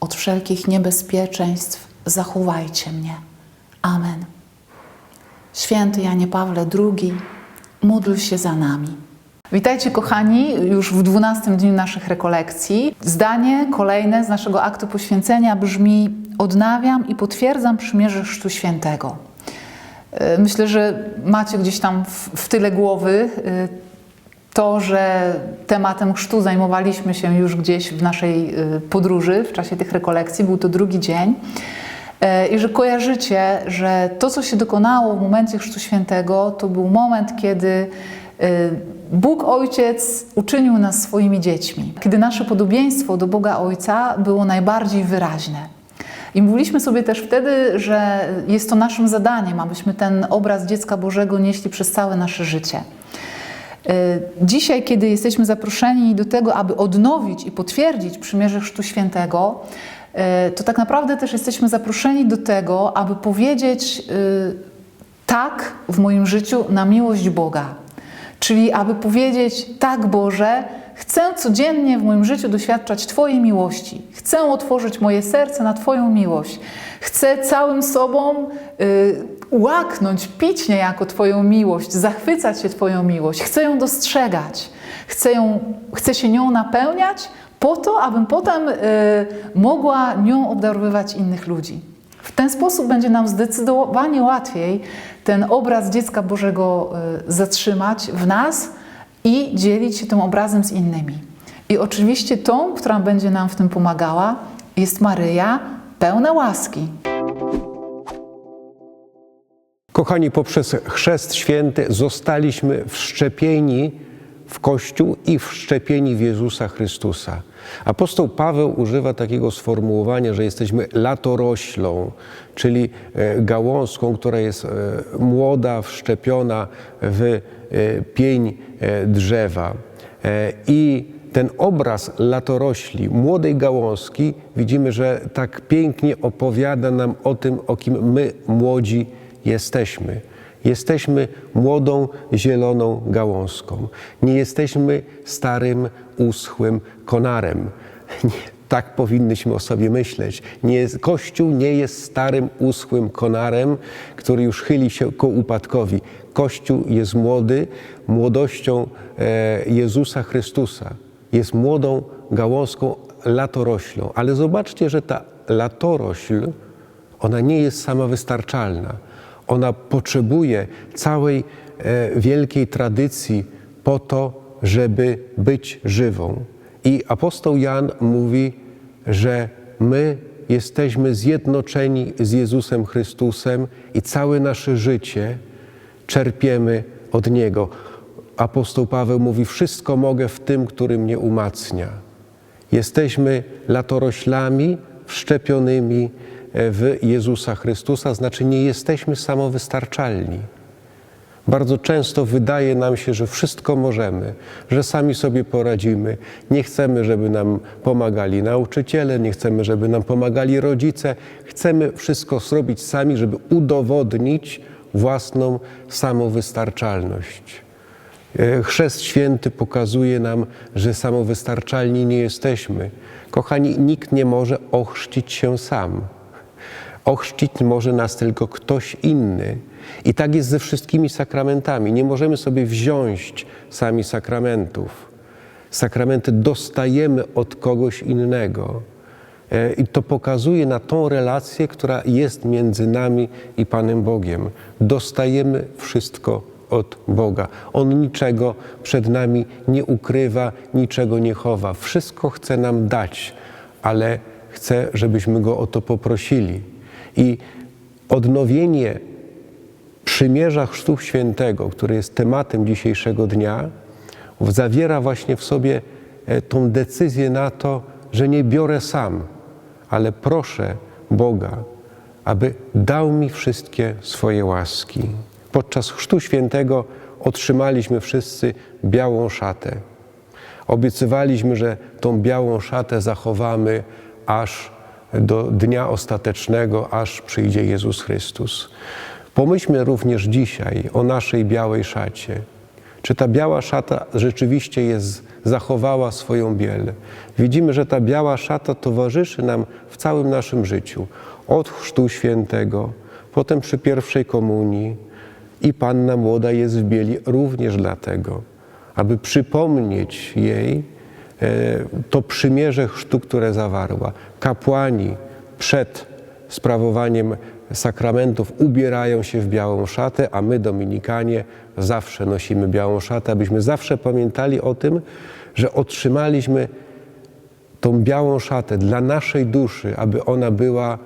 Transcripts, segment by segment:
od wszelkich niebezpieczeństw zachowajcie mnie. Amen. Święty Janie Pawle II, módl się za nami. Witajcie kochani, już w 12 dniu naszych rekolekcji. Zdanie kolejne z naszego aktu poświęcenia brzmi: Odnawiam i potwierdzam przymierze Chrztu Świętego. E, Myślę, że macie gdzieś tam w, w tyle głowy e, to, że tematem chrztu zajmowaliśmy się już gdzieś w naszej e, podróży w czasie tych rekolekcji. Był to drugi dzień. E, I że kojarzycie, że to, co się dokonało w momencie Chrztu Świętego, to był moment, kiedy e, Bóg Ojciec uczynił nas swoimi dziećmi. Kiedy nasze podobieństwo do Boga Ojca było najbardziej wyraźne. I mówiliśmy sobie też wtedy, że jest to naszym zadaniem, abyśmy ten obraz dziecka Bożego nieśli przez całe nasze życie. E, Dzisiaj, kiedy jesteśmy zaproszeni do tego, aby odnowić i potwierdzić przymierze Chrztu Świętego, e, to tak naprawdę też jesteśmy zaproszeni do tego, aby powiedzieć e, tak w moim życiu na miłość Boga. Czyli aby powiedzieć tak Boże, chcę codziennie w moim życiu doświadczać Twojej miłości. Chcę otworzyć moje serce na Twoją miłość. Chcę całym sobą y, łaknąć, pić niejako Twoją miłość, zachwycać się Twoją miłość. Chcę ją dostrzegać. Chcę, ją, chcę się nią napełniać po to, abym potem y, mogła nią obdarowywać innych ludzi. W ten sposób będzie nam zdecydowanie łatwiej ten obraz dziecka Bożego y, zatrzymać w nas i dzielić się tym obrazem z innymi. I oczywiście tą, która będzie nam w tym pomagała, jest Maryja, pełna łaski. Kochani, poprzez Chrzest Święty zostaliśmy wszczepieni w Kościół i wszczepieni w Jezusa Chrystusa. Apostoł Paweł używa takiego sformułowania, że jesteśmy latoroślą, czyli e, gałązką, która jest e, młoda, wszczepiona w e, pień drzewa. I ten obraz latorośli, młodej gałązki, widzimy, że tak pięknie opowiada nam o tym, o kim my młodzi jesteśmy. Jesteśmy młodą, zieloną gałązką. Nie jesteśmy starym, uschłym konarem. Nie, tak powinnyśmy o sobie myśleć. Nie Kościół nie jest starym, uschłym konarem, który już chyli się ku upadkowi. Kościół jest młody, młodością e, Jezusa Chrystusa. Jest młodą gałązką, latoroślą. Ale zobaczcie, że ta latorośl, ona nie jest sama wystarczalna. Ona potrzebuje całej e, wielkiej tradycji po to, żeby być żywą. I apostoł Jan mówi, że my jesteśmy zjednoczeni z Jezusem Chrystusem i całe nasze życie czerpiemy od Niego. Apostoł Paweł mówi: Wszystko mogę w tym, który mnie umacnia. Jesteśmy latoroślami wszczepionymi w Jezusa Chrystusa, znaczy nie jesteśmy samowystarczalni. Bardzo często wydaje nam się, że wszystko możemy, że sami sobie poradzimy. Nie chcemy, żeby nam pomagali nauczyciele, nie chcemy, żeby nam pomagali rodzice. Chcemy wszystko zrobić sami, żeby udowodnić własną samowystarczalność. E, Chrzest Święty pokazuje nam, że samowystarczalni nie jesteśmy. Kochani, nikt nie może ochrzcić się sam. Ochrzcić może nas tylko ktoś inny. I tak jest ze wszystkimi sakramentami. Nie możemy sobie wziąć sami sakramentów. Sakramenty dostajemy od kogoś innego. E, I to pokazuje na tą relację, która jest między nami i Panem Bogiem. Dostajemy wszystko od Boga. On niczego przed nami nie ukrywa, niczego nie chowa. Wszystko chce nam dać, ale chce, żebyśmy Go o to poprosili. I odnowienie przymierza Chrztu Świętego, który jest tematem dzisiejszego dnia, zawiera właśnie w sobie e, tą decyzję na to, że nie biorę sam, ale proszę Boga, aby dał mi wszystkie swoje łaski. Podczas Chrztu Świętego otrzymaliśmy wszyscy białą szatę. Obiecywaliśmy, że tą białą szatę zachowamy aż do dnia ostatecznego, aż przyjdzie Jezus Chrystus. Pomyślmy również dzisiaj o naszej białej szacie. Czy ta biała szata rzeczywiście jest, zachowała swoją biel? Widzimy, że ta biała szata towarzyszy nam w całym naszym życiu. Od Chrztu Świętego, potem przy pierwszej komunii i Panna Młoda jest w bieli również dlatego, aby przypomnieć jej to przymierze chrztu, które zawarła. Kapłani przed sprawowaniem sakramentów ubierają się w białą szatę, a my, Dominikanie, zawsze nosimy białą szatę, abyśmy zawsze pamiętali o tym, że otrzymaliśmy tą białą szatę dla naszej duszy, aby ona była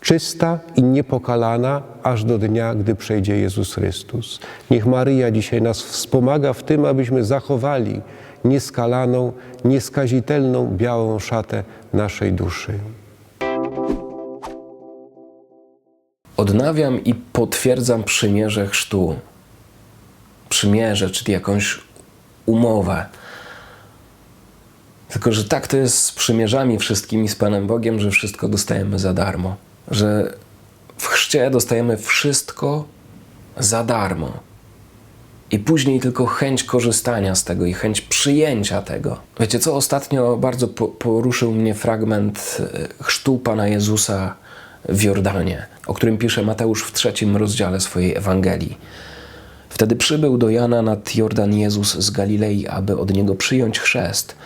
czysta i niepokalana aż do dnia, gdy przejdzie Jezus Chrystus. Niech Maryja dzisiaj nas wspomaga w tym, abyśmy zachowali nieskalaną, nieskazitelną białą szatę naszej duszy. Odnawiam i potwierdzam przymierze chrztu. Przymierze, czyli jakąś umowę. Tylko, że tak to jest z przymierzami wszystkimi z Panem Bogiem, że wszystko dostajemy za darmo. Że w chrzcie dostajemy wszystko za darmo. I później tylko chęć korzystania z tego i chęć przyjęcia tego. Wiecie co, ostatnio bardzo po- poruszył mnie fragment e, chrztu Pana Jezusa w Jordanie, o którym pisze Mateusz w trzecim rozdziale swojej Ewangelii. Wtedy przybył do Jana nad Jordan Jezus z Galilei, aby od niego przyjąć chrzest.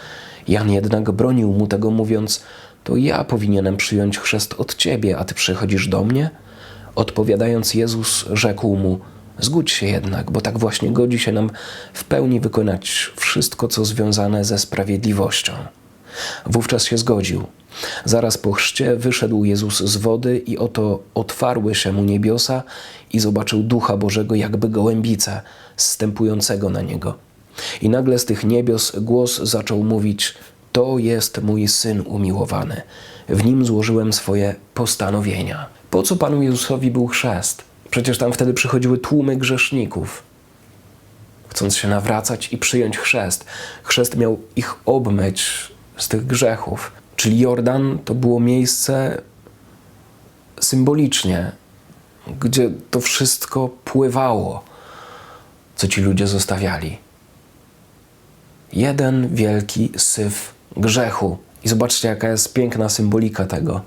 Jan jednak bronił mu tego, mówiąc: To ja powinienem przyjąć chrzest od ciebie, a ty przychodzisz do mnie? Odpowiadając, Jezus rzekł mu: Zgódź się jednak, bo tak właśnie godzi się nam w pełni wykonać wszystko, co związane ze sprawiedliwością. Wówczas się zgodził. Zaraz po chrzcie wyszedł Jezus z wody i oto otwarły się mu niebiosa i zobaczył Ducha Bożego jakby gołębica, zstępującego na niego. I nagle z tych niebios głos zaczął mówić: To jest mój syn umiłowany. W nim złożyłem swoje postanowienia. Po co Panu Jezusowi był chrzest? Przecież tam wtedy przychodziły tłumy grzeszników chcąc się nawracać i przyjąć chrzest. Chrzest miał ich obmyć z tych grzechów. Czyli Jordan to było miejsce symbolicznie, gdzie to wszystko pływało, co ci ludzie zostawiali. Jeden wielki syf grzechu. I zobaczcie, jaka jest piękna symbolika tego,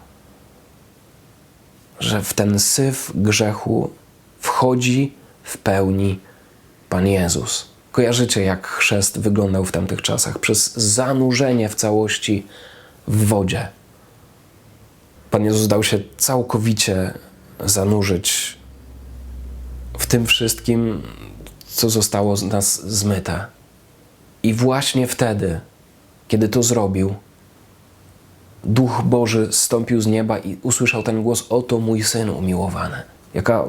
że w ten syf grzechu wchodzi w pełni Pan Jezus. Kojarzycie, jak chrzest wyglądał w tamtych czasach? Przez zanurzenie w całości w wodzie. Pan Jezus dał się całkowicie zanurzyć w tym wszystkim, co zostało z nas zmyte. I właśnie wtedy, kiedy to zrobił, Duch Boży stąpił z nieba i usłyszał ten głos: Oto mój syn umiłowany. Jaka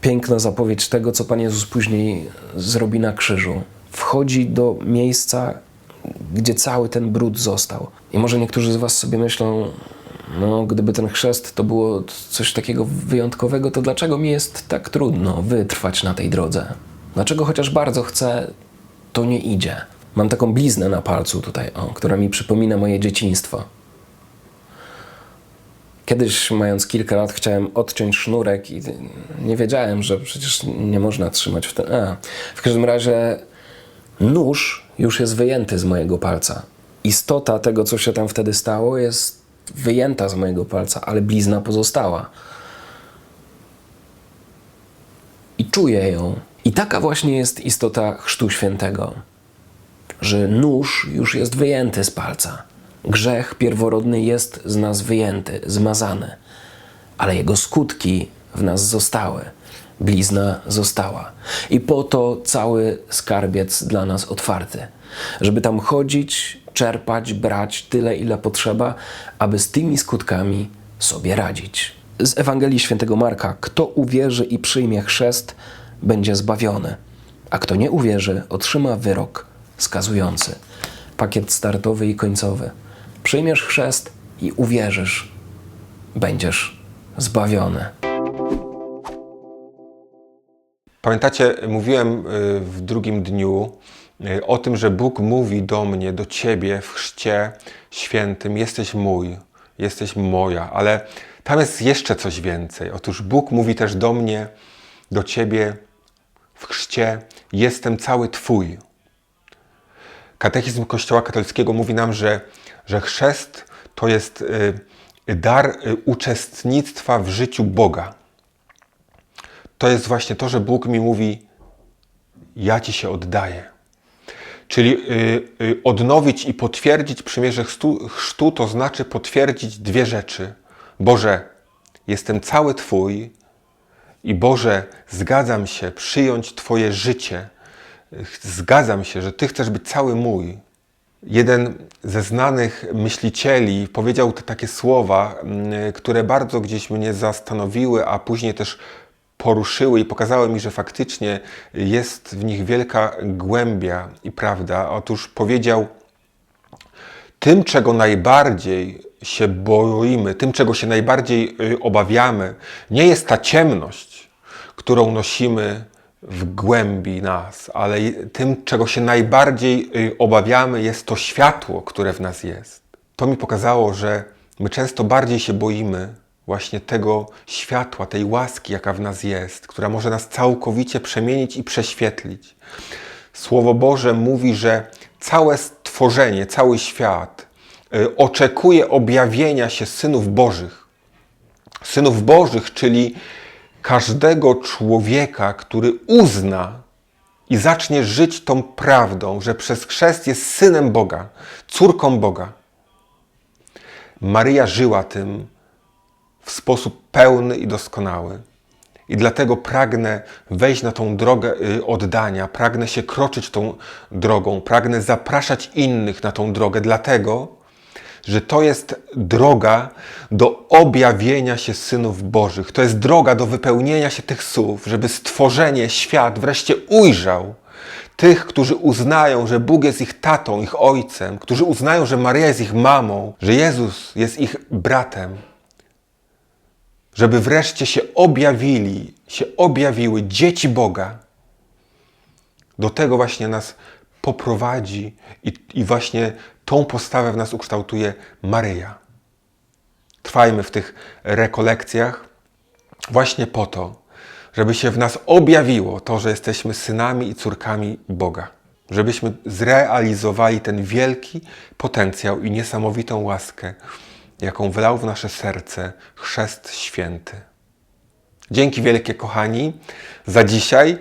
piękna zapowiedź tego, co Pan Jezus później zrobi na krzyżu. Wchodzi do miejsca, gdzie cały ten brud został. I może niektórzy z Was sobie myślą, no, gdyby ten chrzest to było coś takiego wyjątkowego, to dlaczego mi jest tak trudno wytrwać na tej drodze? Dlaczego chociaż bardzo chcę, to nie idzie? Mam taką bliznę na palcu tutaj, o, która mi przypomina moje dzieciństwo. Kiedyś, mając kilka lat, chciałem odciąć sznurek i nie wiedziałem, że przecież nie można trzymać w ten. A, w każdym razie nóż już jest wyjęty z mojego palca. Istota tego, co się tam wtedy stało, jest wyjęta z mojego palca, ale blizna pozostała. I czuję ją. I taka właśnie jest istota Chrztu Świętego, że nóż już jest wyjęty z palca. Grzech pierworodny jest z nas wyjęty, zmazany, ale jego skutki w nas zostały. Blizna została. I po to cały skarbiec dla nas otwarty, żeby tam chodzić, czerpać, brać tyle, ile potrzeba, aby z tymi skutkami sobie radzić. Z Ewangelii Świętego Marka: Kto uwierzy i przyjmie chrzest, będzie zbawiony, a kto nie uwierzy, otrzyma wyrok skazujący. Pakiet startowy i końcowy. Przyjmiesz chrzest i uwierzysz. będziesz zbawiony. Pamiętacie, mówiłem y, w drugim dniu y, o tym, że Bóg mówi do mnie, do ciebie w chrzcie świętym: Jesteś mój, jesteś moja, ale tam jest jeszcze coś więcej. Otóż Bóg mówi też do mnie, do ciebie w chrzcie: Jestem cały Twój. Katechizm Kościoła katolickiego mówi nam, że, że chrzest to jest y, dar y, uczestnictwa w życiu Boga to jest właśnie to, że Bóg mi mówi: Ja ci się oddaję. Czyli y, odnowić i potwierdzić przymierze chrztu to znaczy potwierdzić dwie rzeczy. Boże, jestem cały Twój i Boże, zgadzam się przyjąć Twoje życie. Zgadzam się, że Ty chcesz być cały mój. Jeden ze znanych myślicieli powiedział te takie słowa, mm, które bardzo gdzieś mnie zastanowiły, a później też poruszyły i pokazały mi, że faktycznie jest w nich wielka głębia i prawda. Otóż powiedział: Tym, czego najbardziej się boimy, tym, czego się najbardziej y, obawiamy, nie jest ta ciemność, którą nosimy w głębi nas, ale tym, czego się najbardziej y, obawiamy, jest to światło, które w nas jest. To mi pokazało, że my często bardziej się boimy właśnie tego światła, tej łaski, jaka w nas jest, która może nas całkowicie przemienić i prześwietlić. Słowo Boże mówi, że całe stworzenie, cały świat y, oczekuje objawienia się synów Bożych synów Bożych, czyli każdego człowieka, który uzna i zacznie żyć tą prawdą, że przez chrzest jest synem Boga, córką Boga. Maryja żyła tym w sposób pełny i doskonały. I dlatego pragnę wejść na tą drogę y, oddania, pragnę się kroczyć tą drogą, pragnę zapraszać innych na tą drogę, dlatego, że to jest droga do objawienia się synów Bożych. To jest droga do wypełnienia się tych słów, żeby stworzenie, świat wreszcie ujrzał tych, którzy uznają, że Bóg jest ich tatą, ich ojcem, którzy uznają, że Maryja jest ich mamą, że Jezus jest ich bratem. Żeby wreszcie się objawili, się objawiły dzieci Boga. Do tego właśnie nas poprowadzi i, i właśnie tą postawę w nas ukształtuje Maryja. Trwajmy w tych rekolekcjach właśnie po to, żeby się w nas objawiło to, że jesteśmy synami i córkami Boga. Żebyśmy zrealizowali ten wielki potencjał i niesamowitą łaskę, jaką wylał w nasze serce chrzest święty. Dzięki wielkie, kochani, za dzisiaj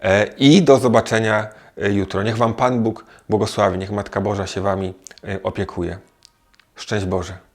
e, i do zobaczenia e, jutro. Niech Wam Pan Bóg błogosławi, niech Matka Boża się Wami opiekuje. Szczęść Boże.